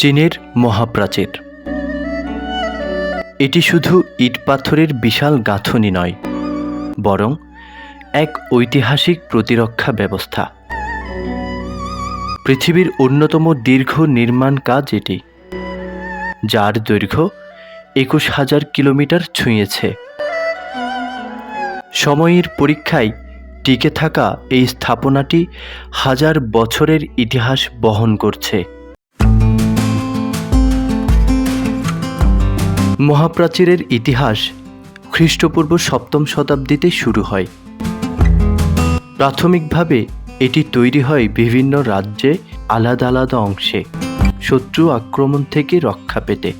চীনের মহাপ্রাচীর। এটি শুধু ইট পাথরের বিশাল গাঁথনি নয়, বরং এক ঐতিহাসিক প্রতিরক্ষা ব্যবস্থা। পৃথিবীর অন্যতম দীর্ঘ নির্মাণ কাজ এটি, যার দৈর্ঘ্য একুশ হাজার কিলোমিটার ছুঁয়েছে। সময়ের পরীক্ষায় টিকে থাকা এই স্থাপনাটি হাজার বছরের ইতিহাস বহন করছে। মহাপ্রাচীরের ইতিহাস খ্রিস্টপূর্ব সপ্তম শতাব্দীতে শুরু হয়। প্রাথমিকভাবে এটি তৈরি হয় বিভিন্ন রাজ্যে আলাদা আলাদা অংশে, শত্রু আক্রমণ থেকে রক্ষা পেতে।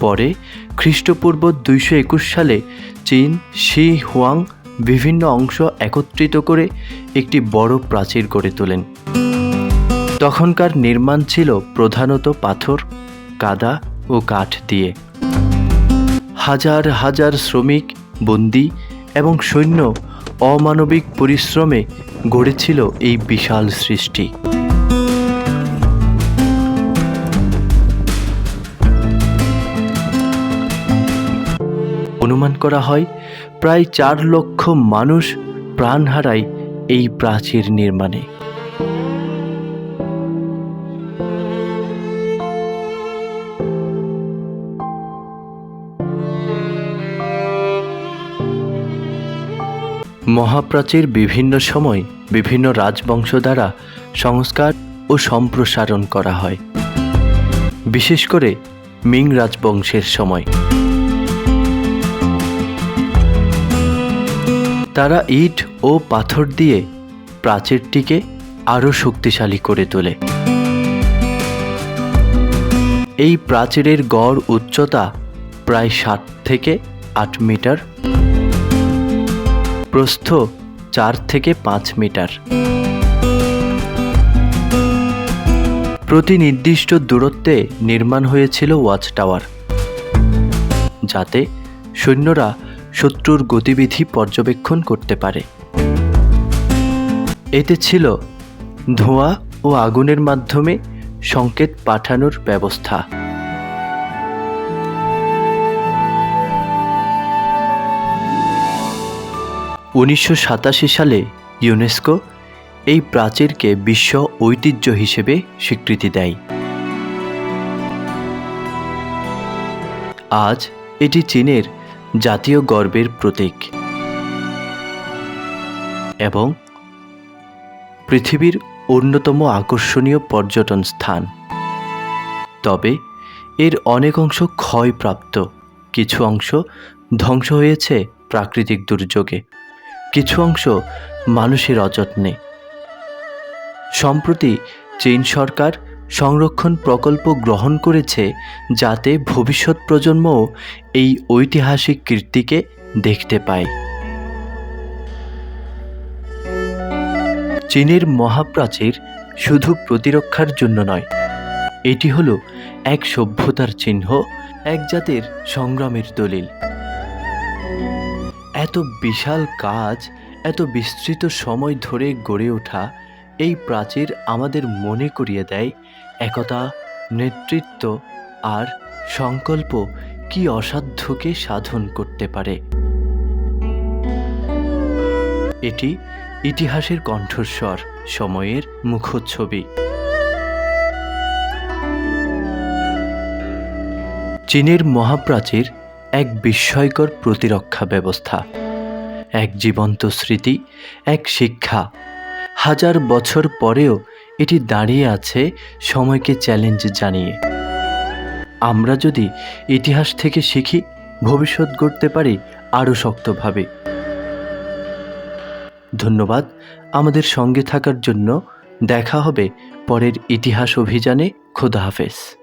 পরে খ্রিস্টপূর্ব দুইশো একুশ সালে চীন, শি হুয়াং বিভিন্ন অংশ একত্রিত করে একটি বড় প্রাচীর গড়ে তোলেন। তখনকার নির্মাণ ছিল প্রধানত পাথর, কাদা ও কাঠ দিয়ে। হাজার হাজার শ্রমিক, বন্দি এবং সৈন্য অমানবিক পরিশ্রমে গড়েছিল এই বিশাল সৃষ্টি। অনুমান করা হয়, প্রায় চার লক্ষ মানুষ প্রাণ হারায় এই প্রাচীর নির্মাণে। মহাপ্রাচীর বিভিন্ন সময় বিভিন্ন রাজবংশ দ্বারা সংস্কার ও সম্প্রসারণ করা হয়, বিশেষ করে মিং রাজবংশের সময়। তারা ইট ও পাথর দিয়ে প্রাচীরটিকে আরও শক্তিশালী করে তোলে। এই প্রাচীরের গড় উচ্চতা প্রায় ষাট থেকে আট মিটার। প্রস্থ চার থেকে পাঁচ মিটার। প্রতি নির্দিষ্ট দূরত্বে নির্মাণ হয়েছিল ওয়াচ টাওয়ার, যাতে সৈন্যরা শত্রুর গতিবিধি পর্যবেক্ষণ করতে পারে। এতে ছিল ধোঁয়া ও আগুনের মাধ্যমে সংকেত পাঠানোর ব্যবস্থা। উনিশশো সাতাশি সালে ইউনেস্কো এই প্রাচীরকে বিশ্ব ঐতিহ্য হিসেবে স্বীকৃতি দেয়। আজ এটি চীনের জাতীয় গর্বের প্রতীক এবং পৃথিবীর অন্যতম আকর্ষণীয় পর্যটন স্থান। তবে এর অনেক অংশ ক্ষয়প্রাপ্ত, কিছু অংশ ধ্বংস হয়েছে প্রাকৃতিক দুর্যোগে। কিছু অংশ মানুষের অযত্নে। সম্প্রতি চীন সরকার সংরক্ষণ প্রকল্প গ্রহণ করেছে যাতে ভবিষ্যৎ প্রজন্মও এই ঐতিহাসিক কীর্তিকে দেখতে পায়। চীনের মহাপ্রাচীর শুধু প্রতিরক্ষার জন্য নয়, এটি হলো এক সভ্যতার চিহ্ন, এক জাতির সংগ্রামের দলিল। এত বিশাল কাজ, এত বিস্তৃত সময় ধরে গড়ে ওঠা, এই প্রাচীর আমাদের মনে করিয়ে দেয় একতা, নেতৃত্ব আর সংকল্প কি অসাধ্যকে সাধন করতে পারে। এটি ইতিহাসের কণ্ঠস্বর, সময়ের মুখচ্ছবি। চীনের মহাপ্রাচীর এক বিস্ময়কর প্রতিরক্ষা ব্যবস্থা, এক জীবন্ত স্মৃতি, এক শিক্ষা। হাজার বছর পরেও এটি দাঁড়িয়ে আছে সময়কে চ্যালেঞ্জ জানিয়ে। আমরা যদি ইতিহাস থেকে শিখি, ভবিষ্যৎ গড়তে পারি আরও শক্তভাবে। ধন্যবাদ আমাদের সঙ্গে থাকার জন্য। দেখা হবে পরের ইতিহাস অভিযানে। খোদা হাফেজ।